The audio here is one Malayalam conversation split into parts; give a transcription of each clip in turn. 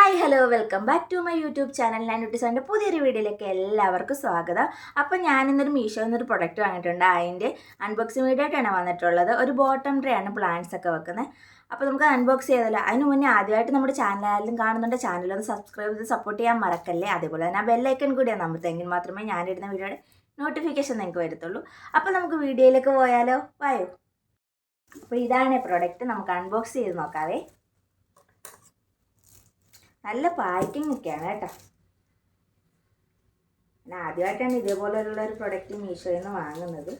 Hi hello welcome back to my YouTube channel ഞാൻ യൂട്യൂബ് പുതിയൊരു വീഡിയോയിലേക്ക് എല്ലാവർക്കും സ്വാഗതം. അപ്പം ഞാനിന്നൊരു മീഷോ എന്നൊരു പ്രൊഡക്റ്റ് വാങ്ങിയിട്ടുണ്ട്. അതിന്റെ അൺബോക്സിംഗ് വീഡിയോ ആയിട്ടാണ് വന്നിട്ടുള്ളത്. ഒരു ബോട്ടം ട്രേ ആണ് പ്ലാന്റ്സ് ഒക്കെ വെക്കുന്നത്. അപ്പോൾ നമുക്ക് അൺബോക്സ് ചെയ്തല്ലോ അതിന് മുന്നേ ആദ്യമായിട്ട് നമ്മുടെ ചാനലായാലും കാണുന്നുണ്ട് ചാനലൊന്ന് സബ്സ്ക്രൈബ് ചെയ്ത് സപ്പോർട്ട് ചെയ്യാൻ മറക്കല്ലേ? അതേപോലെ തന്നെ ആ ബെല്ലൈക്കൺ കൂടിയാണ് അമർത്തെങ്കിൽ മാത്രമേ ഞാനിടുന്ന വീഡിയോയുടെ നോട്ടിഫിക്കേഷൻ നിങ്ങൾക്ക് വരത്തുള്ളൂ. അപ്പോൾ നമുക്ക് വീഡിയോയിലേക്ക് പോയാലോ? വായോ. അപ്പോൾ ഇതാണ് പ്രൊഡക്റ്റ് നമുക്ക് അൺബോക്സ് ചെയ്ത് നോക്കാവേ. നല്ല പാക്കിംഗ് ഒക്കെയാണ് കേട്ടോ. ഞാൻ ആദ്യമായിട്ടാണ് ഇതേപോലെയുള്ള ഒരു പ്രൊഡക്റ്റ് മീഷോയിൽ നിന്ന് വാങ്ങുന്നത്.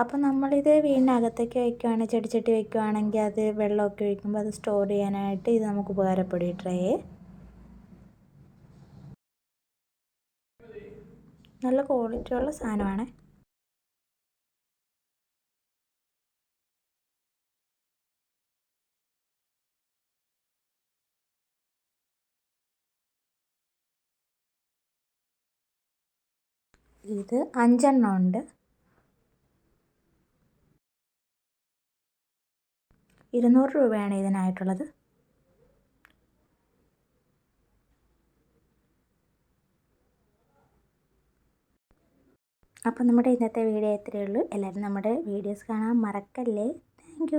അപ്പോൾ നമ്മളിത് വീടിനകത്തേക്ക് വയ്ക്കുകയാണ് ചെടിച്ചട്ടി വയ്ക്കുകയാണെങ്കിൽ അത് വെള്ളമൊക്കെ ഒഴിക്കുമ്പോൾ അത് സ്റ്റോർ ചെയ്യാനായിട്ട് ഇത് നമുക്ക് ഉപകാരപ്പെടും ഈ ട്രേ നല്ല ക്വാളിറ്റി ഉള്ള സാധനമാണ്. ഇത് അഞ്ചെണ്ണം ഉണ്ട്. ഇരുന്നൂറ് രൂപയാണ് ഇതിനായിട്ടുള്ളത്. അപ്പോൾ നമ്മുടെ ഇന്നത്തെ വീഡിയോ എത്രയേ ഉള്ളൂ. എല്ലാവരും നമ്മുടെ വീഡിയോസ് കാണാൻ മറക്കല്ലേ. താങ്ക്